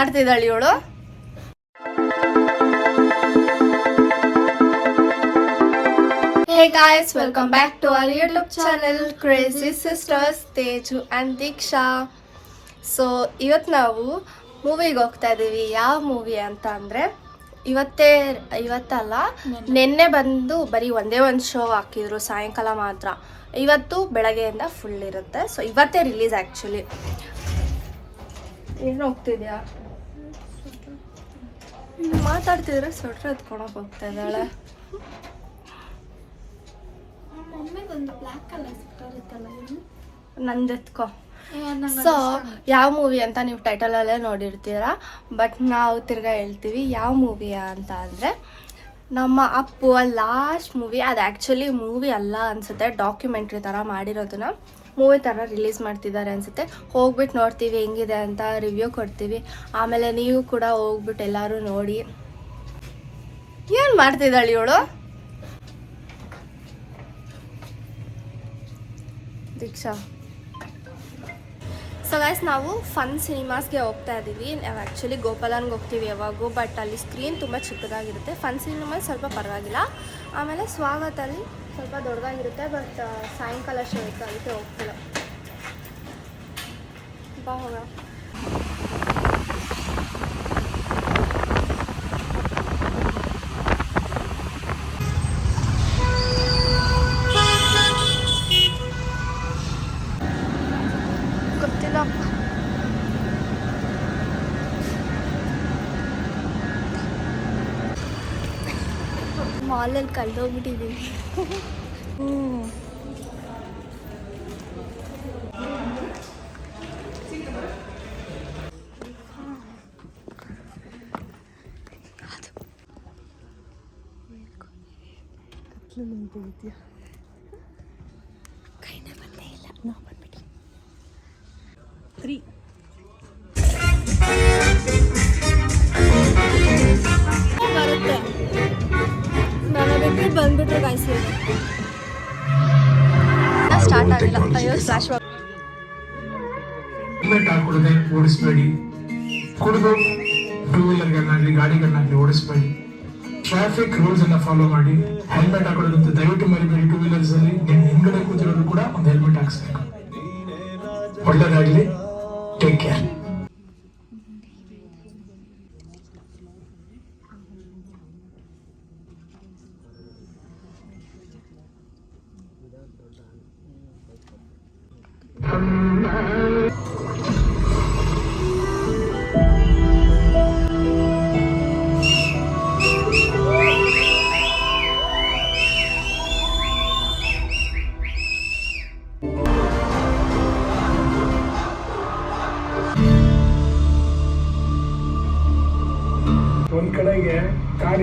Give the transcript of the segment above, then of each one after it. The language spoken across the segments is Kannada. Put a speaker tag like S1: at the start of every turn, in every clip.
S1: ಮಾಡ್ತಿದ್ದಾಳೆ ಇವಳು. Hey guys welcome back to our YouTube channel crazy sisters Teju and Deeksha so ಇವತ್ತು ನಾವು ಮೂವಿಗೆ ಹೋಗ್ತಾ ಇದ್ದೀವಿ ಯಾವ ಮೂವಿ ಅಂತ ಅಂದರೆ ಇವತ್ತೇ ಇವತ್ತಲ್ಲ ನಿನ್ನೆ. ಬಂದು ಬರೀ ಒಂದೇ ಒಂದು ಶೋ ಹಾಕಿದ್ರು ಸಾಯಂಕಾಲ ಮಾತ್ರ. ಇವತ್ತು ಬೆಳಗ್ಗೆಯಿಂದ ಫುಲ್ ಇರುತ್ತೆ. ಸೊ ಇವತ್ತೇ ರಿಲೀಸ್ ಆ್ಯಕ್ಚುಲಿ ಏನು ಹೋಗ್ತಿದ್ಯಾ? ಮಾತಾಡ್ತಿದ್ರೆ ಸ್ವೆಟ್ರ್ ಎತ್ಕೊಳಕ್ ಹೋಗ್ತಾ ಇದ್ದಾಳೆ.
S2: ಮಮ್ಮಿಗೊಂದು ಬ್ಲ್ಯಾಕ್ ಕಲರ್ ಸ್ವೆಟರ್ ಇತ್ತಲ್ಲ ಇದು
S1: ನಂದು ಎತ್ಕೋ.
S2: ಏ, ನಂಗ್
S1: ಸೊ ಯಾವ ಮೂವಿ ಅಂತ ನೀವು ಟೈಟಲಲ್ಲೇ ನೋಡಿರ್ತೀರ ಬಟ್ ನಾವು ತಿರ್ಗಾ ಹೇಳ್ತೀವಿ ಯಾವ ಮೂವಿ ಅಂತ ಅಂದರೆ ನಮ್ಮ ಅಪ್ಪು ಲಾಸ್ಟ್ ಮೂವಿ ಅದು ಆ್ಯಕ್ಚುಲಿ ಮೂವಿ ಅಲ್ಲ ಅನ್ಸುತ್ತೆ ಡಾಕ್ಯುಮೆಂಟ್ರಿ ಥರ ಮಾಡಿರೋದನ್ನ. ಮೂವಿ ಥರ ರಿಲೀಸ್ ಮಾಡ್ತಿದ್ದಾರೆ ಅನಿಸುತ್ತೆ. ಹೋಗ್ಬಿಟ್ಟು ನೋಡ್ತೀವಿ, ಹೆಂಗಿದೆ ಅಂತ ರಿವ್ಯೂ ಕೊಡ್ತೀವಿ. ಆಮೇಲೆ ನೀವು ಕೂಡ ಹೋಗ್ಬಿಟ್ಟು ಎಲ್ಲರೂ ನೋಡಿ. ಏನು ಮಾಡ್ತಿದ್ದಾಳೆ ಇವಳು? ದೀಕ್ಷಾ. ಸೊ ಗೈಸ್ ನಾವು ಫನ್ ಸಿನಿಮಾಸ್ಗೆ ಹೋಗ್ತಾ ಇದ್ದೀವಿ. ನಾವು ಆ್ಯಕ್ಚುಲಿ ಗೋಪಾಲನ್ಗೆ ಹೋಗ್ತೀವಿ ಯಾವಾಗೂ ಬಟ್ ಅಲ್ಲಿ ಸ್ಕ್ರೀನ್ ತುಂಬ ಚಿಕ್ಕದಾಗಿರುತ್ತೆ. ಫನ್ ಸಿನಿಮಾ ಸ್ವಲ್ಪ ಪರವಾಗಿಲ್ಲ. ಆಮೇಲೆ ಸ್ವಾಗತಲ್ಲಿ ಸ್ವಲ್ಪ ದೊಡ್ಡದಾಗಿರುತ್ತೆ ಬಟ್ ಸಾಯಂಕಾಲ ಶೋ ಇತ್ತು ಅದಕ್ಕೆ ಹೋಗ್ತಿಲ್ಲ. ಬಾ ಹೋಗ. ಮಾಲಲ್ಲಿ ಕಳೆದೋಗ್ಬಿಟ್ಟಿದ್ದೀವಿ ಬರುತ್ತೆ ಬಂದ್ಬಿಟ್ರೆ ಗಾಯ್ಸಿ ಸ್ಟಾರ್ಟ್ ಆಗಿಲ್ಲ ಅಯ್ಯೋ ಫ್ಲಾಶ್
S3: ಹೆಲ್ಮೆಟ್ ಹಾಕೊಡದೆ ಓಡಿಸ್ಬೇಡಿ. ಕುಡಿದು ಟೂ ವೀಲರ್ಗಳನ್ನಾಗಲಿ ಗಾಡಿಗಳನ್ನಾಗಲಿ ಓಡಿಸ್ಬೇಡಿ. ಟ್ರಾಫಿಕ್ ರೂಲ್ಸ್ ಅನ್ನ ಫಾಲೋ ಮಾಡಿ. ಹೆಲ್ಮೆಟ್ ಹಾಕೊಳ್ಳೋದಂತ ದಯವಿಟ್ಟು ಮರಿಬೇಡಿ ಟೂ ವೀಲರ್ಸ್ ಅಲ್ಲಿ ನಿಮ್ಮ ಹಿಂಗಡೆ ಕೂತಿರೋರು ಕೂಡ ಒಂದು ಹೆಲ್ಮೆಟ್ ಹಾಕ್ಸ್ಬೇಕು. ಒಳ್ಳೇದಾಗ್ಲಿ. ಟೇಕ್ ಕೇರ್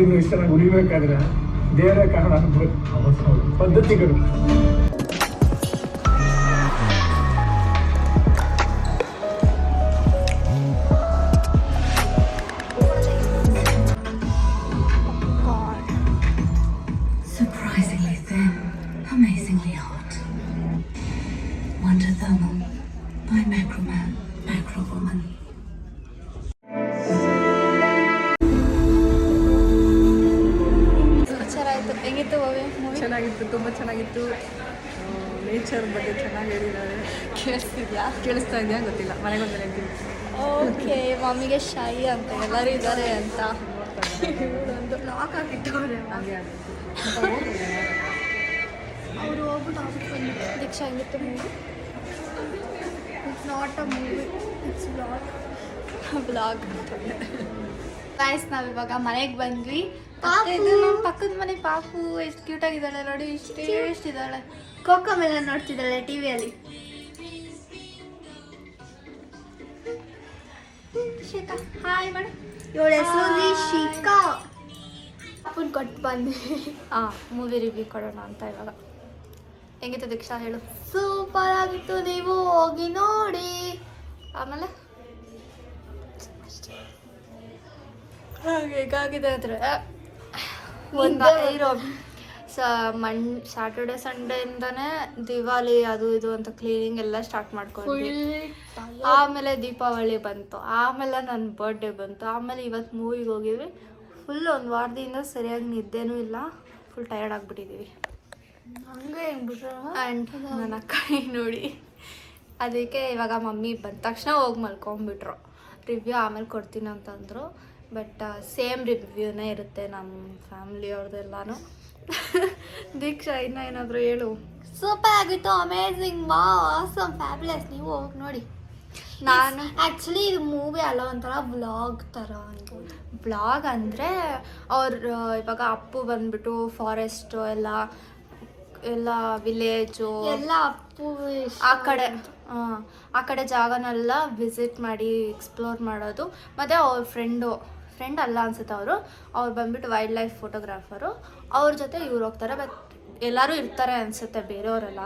S3: ಕಾಡಿನ ಇಷ್ಟ ಚೆನ್ನಾಗಿ ಉಳಿಬೇಕಾದ್ರೆ ದೇವರ ಕಾರಣ ಅನ್ಬೋದು ಪದ್ಧತಿಗಳು
S4: Surprisingly thin, amazingly hot. Wonder Thermal by Macroman, Macro
S1: ಚೆನ್ನಾಗಿತ್ತು
S5: ತುಂಬ ಚೆನ್ನಾಗಿತ್ತು. ನೇಚರ್ ಬಗ್ಗೆ ಚೆನ್ನಾಗಿ ಹೇಳಿದ್ದಾರೆ.
S1: ಕೇಳಿಸ್ತಿದ್ಯಾ?
S5: ಕೇಳಿಸ್ತಾ ಇದೆಯಾ? ಗೊತ್ತಿಲ್ಲ. ಮನೆಗೆ ಬಂದರೆ ಹೇಳ್ತೀನಿ.
S1: ಓಕೆ ಮಮ್ಮಿಗೆ ಶೈ ಅಂತ ಎಲ್ಲರೂ ಇದ್ದಾರೆ ಅಂತ. ಒಂದು ಲಾಕ್ ಆಗಿಟ್ಟವ್ರೆ ಅವರು ಹೋಗ್ಬಿಟ್ಟು ಆಫೀಸ್ ಬಂದ್ಬಿಟ್ಟು ದೀಕ್ಷಾ ಆಗಿತ್ತು movie it's not a movie it's blog blog guys ನಾವಿವಾಗ ಮನೆಗೆ ಬಂದ್ವಿ. ಇದು ನಮ್ಮ ಪಕ್ಕದ ಮನೆ ಪಾಪು. ಎಷ್ಟು ಕ್ಯೂಟ್ ಆಗಿದ್ದಾಳೆ ನೋಡಿ. ಇಷ್ಟೇ ಇಷ್ಟಿದ್ದಾಳೆ. ಕೋಕೋ ಮೇಲೆ ನೋಡ್ತಿದ್ದಾಳೆ ಟಿವಿಯಲ್ಲಿ ಶಿಖಾ ಹಾಯ್ ಮಾಡಿ ಇವಳ ಹೆಸರು ರಿಷಿಕಾ ಅಪ್ಪನ ಕೊಟ್ಟು ಬಂದ್ವಿ ಹಾಂ ಮೂವಿ ರಿವ್ಯೂ ಕೊಡೋಣ ಅಂತ ಇವಾಗ. ಹೆಂಗಿತ್ತು ದೀಕ್ಷಾ ಹೇಳು. ಸೂಪರ್ ಆಗಿತ್ತು ನೀವು ಹೋಗಿ ನೋಡಿ. ಆಮೇಲೆ? ಹಾಗೆ ಹೇಗಾಗಿದೆ ಅಂದರೆ ಒಂದು ಇರೋ ಸ ಮಣ್ ಸ್ಯಾಟರ್ಡೆ ಸಂಡೇಯಿಂದನೇ ದಿವಾಲಿ ಅದು ಇದು ಅಂತ ಕ್ಲೀನಿಂಗ್ ಎಲ್ಲ ಸ್ಟಾರ್ಟ್ ಮಾಡ್ಕೊಂಡ್ವಿ. ಆಮೇಲೆ ದೀಪಾವಳಿ ಬಂತು. ಆಮೇಲೆ ನನ್ನ ಬರ್ಡೇ ಬಂತು. ಆಮೇಲೆ ಇವತ್ತು ಮೂವಿಗೆ ಹೋಗಿದ್ವಿ. ಫುಲ್ ಒಂದು ವಾರದಿಂದ ಸರಿಯಾಗಿ ನಿದ್ದೆನೂ ಇಲ್ಲ. ಫುಲ್ ಟಯರ್ಡ್ ಆಗಿಬಿಟ್ಟಿದ್ದೀವಿ
S2: ಹಂಗೆ
S1: ಆ್ಯಂಡ್ ನನ್ನ ಅಕ್ಕ ನೋಡಿ. ಅದಕ್ಕೆ ಇವಾಗ ಮಮ್ಮಿ ಬಂದ ತಕ್ಷಣ ಹೋಗಿ ಮಲ್ಕೊಂಬಿಟ್ರು ರಿವ್ಯೂ ಆಮೇಲೆ ಕೊಡ್ತೀನಿ ಅಂತಂದರು. ಬಟ್ ಸೇಮ್ ರಿವ್ಯೂನೇ ಇರುತ್ತೆ ನಮ್ಮ ಫ್ಯಾಮಿಲಿ ಅವ್ರದ್ದೆಲ್ಲನೂ ದೀಕ್ಷಾ ಇನ್ನೂ ಏನಾದರೂ ಹೇಳು.
S2: ಸೂಪರ್ ಆಗಿತ್ತು ಅಮೇಝಿಂಗ್ ವಾ ಆಸಮ್ ಫ್ಯಾಬ್ಲೆಸ್ ನೀವು ಹೋಗಿ ನೋಡಿ.
S1: ನಾನು
S2: ಆ್ಯಕ್ಚುಲಿ ಇದು ಮೂವಿ ಅಲ್ಲ ಒಂಥರ ಬ್ಲಾಗ್ ಥರ ಅನ್ಬೋದು.
S1: ಬ್ಲಾಗ್ ಅಂದರೆ ಅವ್ರು ಇವಾಗ ಅಪ್ಪು ಬಂದ್ಬಿಟ್ಟು ಫಾರೆಸ್ಟು ಎಲ್ಲ ಎಲ್ಲ ವಿಲೇಜು
S2: ಎಲ್ಲ ಅಪ್ಪು
S1: ಆ ಕಡೆ ಆ ಕಡೆ ಜಾಗನೆಲ್ಲ ವಿಸಿಟ್ ಮಾಡಿ ಎಕ್ಸ್ಪ್ಲೋರ್ ಮಾಡೋದು. ಮತ್ತು ಅವ್ರ ಫ್ರೆಂಡು ಫ್ರೆಂಡ್ ಅಲ್ಲ ಅನ್ಸುತ್ತೆ ಅವರು. ಅವ್ರು ಬಂದ್ಬಿಟ್ಟು ವೈಲ್ಡ್ ಲೈಫ್ ಫೋಟೋಗ್ರಾಫರು ಅವ್ರ ಜೊತೆ ಇವ್ರು ಹೋಗ್ತಾರೆ ಬಟ್ ಎಲ್ಲರೂ ಇರ್ತಾರೆ ಅನಿಸುತ್ತೆ ಬೇರೆಯವರೆಲ್ಲ.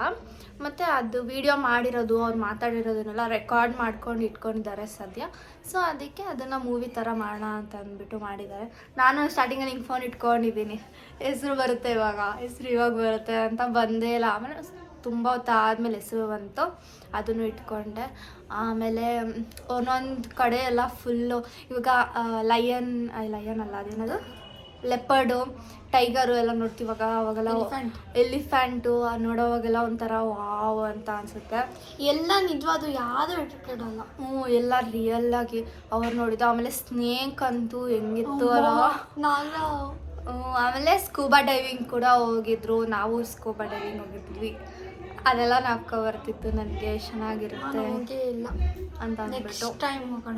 S1: ಮತ್ತು ಅದು ವಿಡಿಯೋ ಮಾಡಿರೋದು, ಅವ್ರು ಮಾತಾಡಿರೋದನ್ನೆಲ್ಲ ರೆಕಾರ್ಡ್ ಮಾಡ್ಕೊಂಡು ಇಟ್ಕೊಂಡಿದ್ದಾರೆ ಸದ್ಯ. ಸೊ ಅದಕ್ಕೆ ಅದನ್ನು ಮೂವಿ ಥರ ಮಾಡೋಣ ಅಂತ ಅಂದ್ಬಿಟ್ಟು ಮಾಡಿದ್ದಾರೆ. ನಾನು ಸ್ಟಾರ್ಟಿಂಗಲ್ಲಿ ಹಿಂಗೆ ಫೋನ್ ಇಟ್ಕೊಂಡಿದ್ದೀನಿ. ಹೆಸರು ಬರುತ್ತೆ ಇವಾಗ. ಹೆಸರು ಇವಾಗ ಬರುತ್ತೆ ಅಂತ ಬಂದೇ ಇಲ್ಲ. ಆಮೇಲೆ ತುಂಬ ಹೊತ್ತು ಆದಮೇಲೆ ಹೆಸರು ಬಂತು ಅದನ್ನು ಇಟ್ಕೊಂಡೆ. ಆಮೇಲೆ ಒಂದೊಂದು ಕಡೆ ಎಲ್ಲ ಫುಲ್ಲು ಇವಾಗ ಲಯನ್ ಲಯನ್ ಅಲ್ಲ ಅದೇನದು? ಲೆಪರ್ಡು ಟೈಗರು ಎಲ್ಲ ನೋಡ್ತೀವಾಗ ಅವಾಗೆಲ್ಲ. ಎಲಿಫ್ಯಾಂಟು ನೋಡೋವಾಗೆಲ್ಲ ಒಂಥರ ವಾವ್ ಅಂತ ಅನ್ಸುತ್ತೆ.
S2: ಎಲ್ಲ ನಿಜವಾದ ಯಾವುದು ಎಡಿಟೆಡ್ ಅಲ್ಲ.
S1: ಹ್ಞೂ ಎಲ್ಲ ರಿಯಲ್ ಆಗಿ ಅವ್ರು ನೋಡಿದ್ದು. ಆಮೇಲೆ ಸ್ನೇಕ್ ಅಂತೂ ಹೆಂಗಿತ್ತು ಅಲ್ಲ
S2: ನಾಗ
S1: ಆಮೇಲೆ ಸ್ಕೂಬಾ ಡೈವಿಂಗ್ ಕೂಡ ಹೋಗಿದ್ರು. ನಾವು ಸ್ಕೂಬಾ ಡೈವಿಂಗ್ ಹೋಗಿದ್ವಿ. ಅದೆಲ್ಲ ನಾಪ್ಕೊ ಬರ್ತಿತ್ತು. ನನಗೆ ಚೆನ್ನಾಗಿರುತ್ತೆ
S2: ನಾನು ಇಲ್ಲ.
S1: ಅಂತ
S2: ನೆಕ್ಸ್ಟ್
S1: ಅಂದ್ಬಿಟ್ಟು
S2: ಟೈಮ್ ಹೋಗೋಣ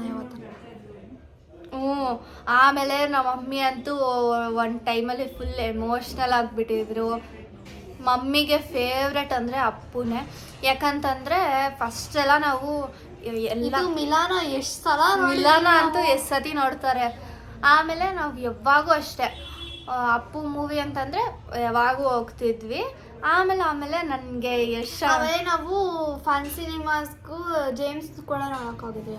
S1: ಹ್ಞೂ. ಆಮೇಲೆ ನಮ್ಮ ಮಮ್ಮಿ ಅಂತೂ ಒಂದು ಟೈಮಲ್ಲಿ ಫುಲ್ ಎಮೋಷ್ನಲ್ ಆಗಿಬಿಟ್ಟಿದ್ರು. ಮಮ್ಮಿಗೆ ಫೇವ್ರೆಟ್ ಅಂದರೆ ಅಪ್ಪುನೇ. ಯಾಕಂತಂದರೆ ಫಸ್ಟ್ ಎಲ್ಲ ನಾವು ಎಲ್ಲ
S2: ಮಿಲಾನ ಎಷ್ಟು ಸಲ
S1: ಮಿಲಾನ ಅಂತೂ ಎಷ್ಟು ಸತಿ ನೋಡ್ತಾರೆ. ಆಮೇಲೆ ನಾವು ಯಾವಾಗೂ ಅಷ್ಟೇ. ಅಪ್ಪು ಮೂವಿ ಅಂತಂದರೆ ಯಾವಾಗೂ ಹೋಗ್ತಿದ್ವಿ. ಆಮೇಲೆ ಆಮೇಲೆ ನನಗೆ ಯಶ್
S2: ಅವೇ ನಾವು ಫನ್ ಸಿನಿಮಾಸ್ಗೂ ಜೇಮ್ಸ್ ಕೂಡ ನೋಡಕ್ ಹೋಗಿದ್ವಿ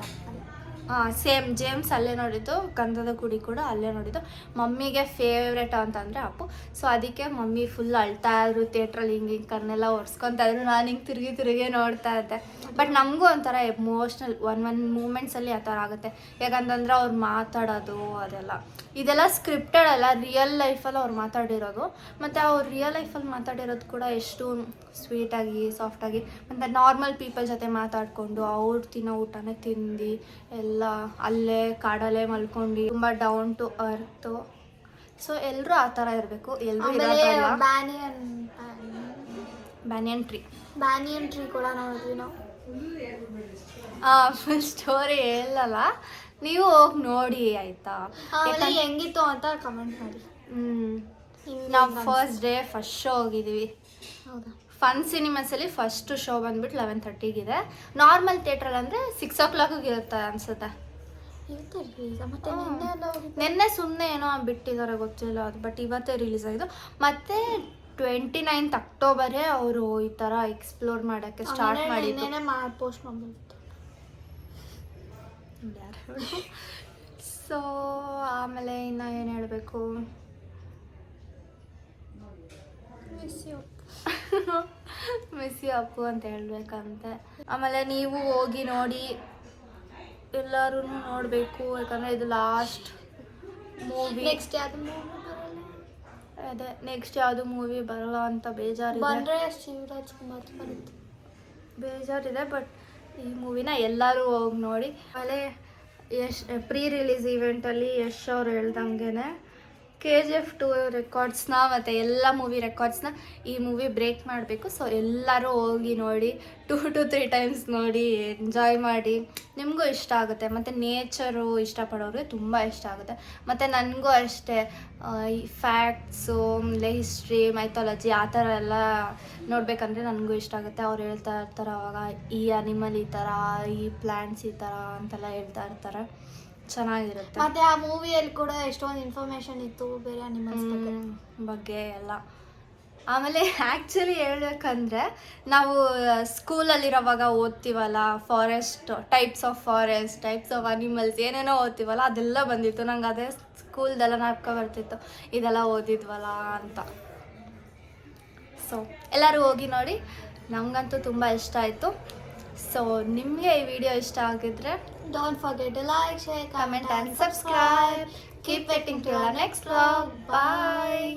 S1: ಸೇಮ್ ಜೇಮ್ಸ್ ಅಲ್ಲೇ ನೋಡಿದ್ದು, ಗಂಧದ ಗುಡಿ ಕೂಡ ಅಲ್ಲೇ ನೋಡಿದ್ದು. ಮಮ್ಮಿಗೆ ಫೇವ್ರೆಟ್ ಅಂತಂದರೆ ಅಪ್ಪು. ಸೊ ಅದಕ್ಕೆ ಮಮ್ಮಿ ಫುಲ್ ಅಳ್ತಾ ಇದ್ರು ಥಿಯೇಟ್ರಲ್ಲಿ ಹಿಂಗೆ ಹಿಂಗೆ ಕಣ್ಣೆಲ್ಲ ಒರೆಸ್ಕೊತಾ ಇದ್ರು. ನಾನು ಹಿಂಗೆ ತಿರುಗಿ ತಿರುಗಿ ನೋಡ್ತಾ ಇದ್ದೆ. ಬಟ್ ನಮಗೂ ಒಂಥರ ಎಮೋಷ್ನಲ್ ಒನ್ ಒನ್ ಮೂಮೆಂಟ್ಸಲ್ಲಿ ಆ ಥರ ಆಗುತ್ತೆ. ಯಾಕಂತಂದ್ರೆ ಅವ್ರು ಮಾತಾಡೋದು, ಅದೆಲ್ಲ. ಇದೆಲ್ಲ ಸ್ಕ್ರಿಪ್ಟೆಡ್ ಅಲ್ಲ ರಿಯಲ್ ಲೈಫಲ್ಲಿ ಅವ್ರು ಮಾತಾಡಿರೋದು. ಮತ್ತು ಅವ್ರು ರಿಯಲ್ ಲೈಫಲ್ಲಿ ಮಾತಾಡಿರೋದು ಕೂಡ ಎಷ್ಟು ಸ್ವೀಟಾಗಿ ಸಾಫ್ಟಾಗಿ ಮತ್ತು ನಾರ್ಮಲ್ ಪೀಪಲ್ ಜೊತೆ ಮಾತಾಡಿಕೊಂಡು ಅವ್ರು ತಿನ್ನೋ ಊಟನೇ ತಿಂದು ಎಲ್ಲ ಅಲ್ಲೇ ಕಾಡಲ್ಲೇ ಮಲ್ಕೊಂಡು ತುಂಬಾ ಡೌನ್ ಟು ಅರ್ತ್ ಸೊ ಎಲ್ಲರೂ ಆ ಥರ ಇರಬೇಕು. ಎಲ್ಲರೂ
S2: banyan
S1: banyan tree
S2: banyan tree ಕೂಡ ನೋಡಿದ್ವಿ ನಾವು.
S1: ಫುಲ್ ಸ್ಟೋರಿ ಹೇಳಲ್ಲ. ನೀವು ಹೋಗಿ ನೋಡಿ ಆಯ್ತಾ?
S2: ಹೆಂಗಿತ್ತು ಅಂತ ಕಮೆಂಟ್ ಮಾಡಿ.
S1: ಹ್ಞೂ ನಾವು ಫಸ್ಟ್ ಡೇ ಫಸ್ಟ್ ಶೋ ಹೋಗಿದ್ವಿ.
S2: ಹೌದಾ?
S1: ಫನ್ ಸಿನಿಮಾಸಲ್ಲಿ ಫಸ್ಟ್ ಶೋ ಬಂದ್ಬಿಟ್ಟು ಲೆವೆನ್ ಥರ್ಟಿಗಿದೆ ನಾರ್ಮಲ್ ಥಿಯೇಟ್ರಲ್ಲಿ ಅಂದರೆ ಸಿಕ್ಸ್ ಓ ಕ್ಲಾಕಿಗೆ ಇರುತ್ತೆ ಅನ್ಸುತ್ತೆ.
S2: ನಿನ್ನೆ
S1: ಸುಮ್ಮನೆ ಏನೋ ಬಿಟ್ಟಿದ್ದಾರೆ ಗೊತ್ತಿಲ್ಲ ಅದು ಬಟ್ ಇವತ್ತೇ ರಿಲೀಸ್ ಆಗಿದ್ದು. ಮತ್ತೆ ಟ್ವೆಂಟಿ ನೈನ್ತ್ ಅಕ್ಟೋಬರೇ ಅವರು ಈ ಥರ ಎಕ್ಸ್ಪ್ಲೋರ್ ಮಾಡೋಕ್ಕೆ ಸ್ಟಾರ್ಟ್
S2: ಮಾಡಿ ಪೋಸ್ಟ್ ಮಾಡ್ಬಿಟ್ಟು
S1: ಸೊ ಆಮೇಲೆ ಇನ್ನು ಏನು ಹೇಳಬೇಕು? ಮಿಸ್ಸಿ ಅಪ್ಪು ಅಂತ ಹೇಳ್ಬೇಕಂತೆ. ಆಮೇಲೆ ನೀವು ಹೋಗಿ ನೋಡಿ ಎಲ್ಲರೂ ನೋಡಬೇಕು ಯಾಕಂದರೆ ಇದು ಲಾಸ್ಟ್ ಮೂವಿ
S2: ನೆಕ್ಸ್ಟ್ ಯಾವ್ದು ಮೂವಿ
S1: ಅದೇ ನೆಕ್ಸ್ಟ್ ಯಾವುದು ಮೂವಿ ಬರಲ್ಲ ಅಂತ ಬೇಜಾರಿದೆ.
S2: ಬಂದ್ರೆ ಶಿವರಾಜ್ ಕುಮಾರ್ ಬರುತ್ತೆ.
S1: ಬೇಜಾರಿದೆ ಬಟ್ ಈ ಮೂವಿನ ಎಲ್ಲರೂ ಹೋಗಿ ನೋಡಿ. ಆಮೇಲೆ ಯಶ್ ಪ್ರೀ ರಿಲೀಸ್ ಇವೆಂಟಲ್ಲಿ ಯಶ್ ಅವ್ರು ಹೇಳ್ದಂಗೆ ಕೆ ಜಿ ಎಫ್ ಟು ರೆಕಾರ್ಡ್ಸ್ನ ಮತ್ತು ಎಲ್ಲ ಮೂವಿ ರೆಕಾರ್ಡ್ಸ್ನ ಈ ಮೂವಿ ಬ್ರೇಕ್ ಮಾಡಬೇಕು. ಸೊ ಎಲ್ಲರೂ ಹೋಗಿ ನೋಡಿ ಟೂ ಟು ತ್ರೀ ಟೈಮ್ಸ್ ನೋಡಿ ಎಂಜಾಯ್ ಮಾಡಿ. ನಿಮಗೂ ಇಷ್ಟ ಆಗುತ್ತೆ. ಮತ್ತು ನೇಚರು ಇಷ್ಟಪಡೋರಿಗೆ ತುಂಬ ಇಷ್ಟ ಆಗುತ್ತೆ. ಮತ್ತು ನನಗೂ ಅಷ್ಟೇ ಈ ಫ್ಯಾಕ್ಟ್ಸು ಆಮೇಲೆ ಹಿಸ್ಟ್ರಿ ಮೈಥಾಲಜಿ ಆ ಥರ ಎಲ್ಲ ನೋಡಬೇಕಂದ್ರೆ ನನಗೂ ಇಷ್ಟ ಆಗುತ್ತೆ. ಅವ್ರು ಹೇಳ್ತಾ ಇರ್ತಾರೆ ಅವಾಗ, ಈ ಅನಿಮಲ್ ಈ ಥರ, ಈ ಪ್ಲ್ಯಾಂಟ್ಸ್ ಈ ಥರ ಅಂತೆಲ್ಲ ಹೇಳ್ತಾ ಇರ್ತಾರೆ. ಚೆನ್ನಾಗಿರುತ್ತೆ.
S2: ಮತ್ತೆ ಆ ಮೂವಿಯಲ್ಲಿ ಕೂಡ ಎಷ್ಟೊಂದು ಇನ್ಫಾರ್ಮೇಶನ್ ಇತ್ತು ಬೇರೆ ಅನಿಮಲ್ಸ್ ಬಗ್ಗೆ.
S1: ಎಲ್ಲ. ಆಮೇಲೆ ಆ್ಯಕ್ಚುಲಿ ಹೇಳ್ಬೇಕಂದ್ರೆ ನಾವು ಸ್ಕೂಲಲ್ಲಿರೋವಾಗ ಓದ್ತೀವಲ್ಲ forest types of forest types of animals ಏನೇನೋ ಓದ್ತೀವಲ್ಲ ಅದೆಲ್ಲ ಬಂದಿತ್ತು. ನಂಗೆ ಅದೇ ಸ್ಕೂಲ್ದೆಲ್ಲ ನಾಪ್ಕ ಬರ್ತಿತ್ತು. ಇದೆಲ್ಲ ಓದಿದ್ವಲ್ಲ ಅಂತ. ಸೊ ಎಲ್ಲರೂ ಹೋಗಿ ನೋಡಿ. ನಮಗಂತೂ ತುಂಬ ಇಷ್ಟ ಆಯಿತು. ಸೊ ನಿಮಗೆ ಈ ವಿಡಿಯೋ ಇಷ್ಟ ಆಗಿದ್ರೆ
S2: don't forget like share
S1: comment and subscribe keep waiting to next vlog bye